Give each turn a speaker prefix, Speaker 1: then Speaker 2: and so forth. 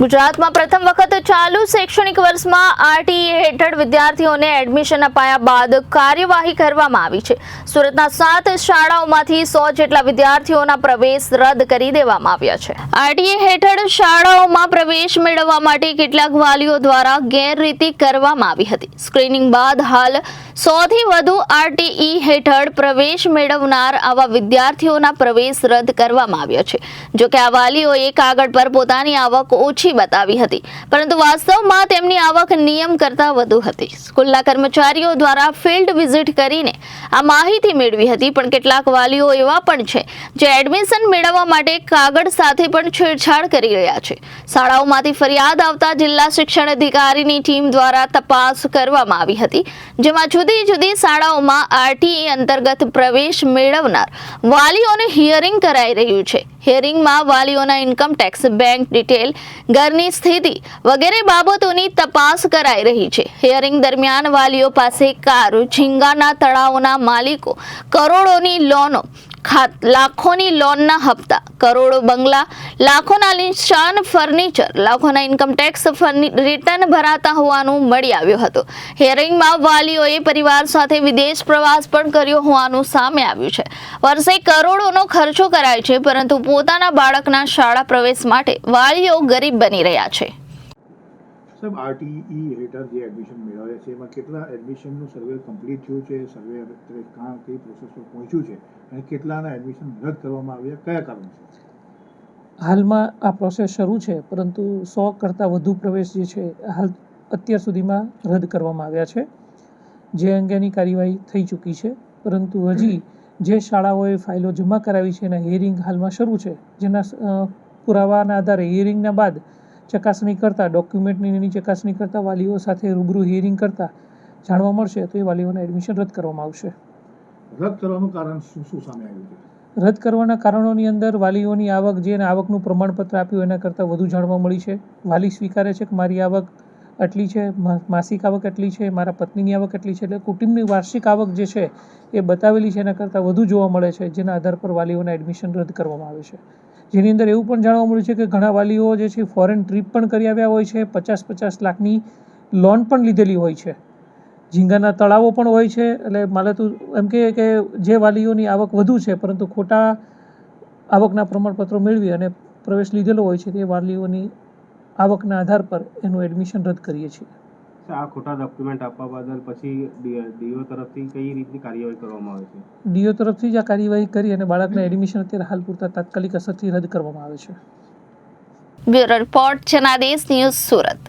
Speaker 1: ગુજરાતમાં પ્રથમ વખત ચાલુ શૈક્ષણિક વર્ષમાં આરટીઈ હેઠળ વિદ્યાર્થીઓને એડમિશન અપાયા બાદ કાર્યવાહી કરવામાં આવી છે. સુરતના સાત શાળાઓમાંથી સો જેટલા વિદ્યાર્થીઓના પ્રવેશ રદ કરી દેવામાં આવ્યા છે. આરટીઈ હેઠળ શાળાઓમાં પ્રવેશ મેળવવા માટે કેટલાક વાલીઓ દ્વારા ગેરરીતિ કરવામાં આવી હતી. સ્ક્રીનિંગ બાદ હાલ સોથી વધુ આરટીઈ હેઠળ પ્રવેશ મેળવનાર આવા વિદ્યાર્થીઓના પ્રવેશ રદ કરવામાં આવ્યો છે. જોકે આ વાલીઓએ કાગળ પર પોતાની આવક ઓછી બતાવી હતી. પરંતુ વાસ્તવમાં તેમની આવક નિયમ કરતાં વધુ હતી. સ્કૂલના કર્મચારીઓ દ્વારા ફિલ્ડ વિઝિટ કરીને આ માહિતી મેળવી હતી, પણ કેટલાક વાલીઓ એવા પણ છે, જે એડમિશન મેળવવા માટે કાગળ સાથે પણ છેડછાડ કરી રહ્યા છે. શાળાઓમાંથી ફરિયાદ આવતા જિલ્લા શિક્ષણ અધિકારીની ટીમ દ્વારા તપાસ કરવામાં આવી હતી, જેમાં જુદી જુદી શાળાઓમાં આરટીઈ અંતર્ગત પ્રવેશ મેળવનાર વાલીઓને હિયરિંગ કરાઈ રહ્યું છે. હિયરિંગમાં વાલીઓના ઇન્કમ ટેક્સ, બેંક ડિટેલ, ઘરની સ્થિતિ વગેરે બાબતોની તપાસ કરાઈ રહી છે. હિયરિંગ દરમિયાન વાલીઓ પાસે કાર, ઝીંગાના તળાવોના માલિકો, કરોડોની લોનો લાખોની લોનના હપ્તા, કરોડો બંગલા, લાખોના નિશાન ફર્નિચર, લાખોના ઇન્કમ ટેક્સ રિટર્ન ભરાતા હોવાનું મળી આવ્યું હતું. હિયરિંગમાં વાલીઓએ પરિવાર સાથે વિદેશ પ્રવાસ પણ કર્યો હોવાનું સામે આવ્યું છે. વર્ષે કરોડોનો ખર્ચો કરાય છે, પરંતુ પોતાના બાળકના શાળા પ્રવેશ માટે વાલીઓ ગરીબ બની રહ્યા છે.
Speaker 2: સાહેબ, આરટીઈ હેઠળ જે એડમિશન મેળવ્યા છે, એમાં કેટલા એડમિશનનું સર્વે કમ્પ્લીટ થયું છે સર્વે કાં કઈ પ્રોસેસમાં પહોંચ્યું છે અને કેટલાના એડમિશન રદ કરવામાં આવ્યા, કયા કારણસર
Speaker 3: હાલમાં આ પ્રોસેસ શરૂ છે, પરંતુ સો કરતાં વધુ પ્રવેશ જે છે, હાલ અત્યાર સુધીમાં રદ કરવામાં આવ્યા છે. જે અંગેની કાર્યવાહી થઈ ચૂકી છે, પરંતુ હજી જે શાળાઓએ ફાઇલો જમા કરાવી છે, એના હિયરિંગ હાલમાં શરૂ છે, જેના પુરાવાના આધારે હિયરિંગના બાદ ચકાસણી કરતાં ડોક્યુમેન્ટની એની ચકાસણી કરતાં વાલીઓ સાથે રૂબરૂ હિયરિંગ કરતાં જાણવા મળશે તો એ વાલીઓના એડમિશન રદ કરવામાં આવશે.
Speaker 2: રદ કરવાનું કારણ શું શું સામે આવ્યું છે?
Speaker 3: રદ કરવાના કારણોની અંદર વાલીઓની આવક જે આવકનું પ્રમાણપત્ર આપ્યું એના કરતાં વધુ જાણવા મળી છે. વાલી સ્વીકારે છે કે મારી આવક આટલી છે માસિક આવક એટલી છે મારા પત્નીની આવક એટલી છે એટલે કુટુંબની વાર્ષિક આવક જે છે એ બતાવેલી છે એના કરતાં વધુ જોવા મળે છે જેના આધાર પર વાલીઓના એડમિશન રદ કરવામાં આવે છે. જેની અંદર એવું પણ જાણવા મળ્યું છે કે ઘણા વાલીઓ જે છે ફોરેન ટ્રીપ પણ કરી આવ્યા હોય છે પચાસ પચાસ લાખની લોન પણ લીધેલી હોય છે. ઝીંગાના તળાવો પણ હોય છે, એટલે મારે તો એમ કહીએ કે જે વાલીઓની આવક વધુ છે, પરંતુ ખોટા આવકના પ્રમાણપત્રો મેળવી અને પ્રવેશ લીધેલો હોય છે, તે વાલીઓની આવકના આધાર પર એનું એડમિશન રદ કરીએ છીએ.
Speaker 4: આ ખોટા ડોક્યુમેન્ટ આપવા બદલ પછી ડીઓ તરફથી કઈ રીતની કાર્યવાહી કરવામાં આવે છે?
Speaker 3: ડીઓ તરફથી જ આ કાર્યવાહી કરી અને બાળકના એડમિશન અત્યારે હાલ પૂરતા તાત્કાલિક અસરથી રદ કરવામાં આવે છે.
Speaker 1: Bureau report Janadesh news Surat.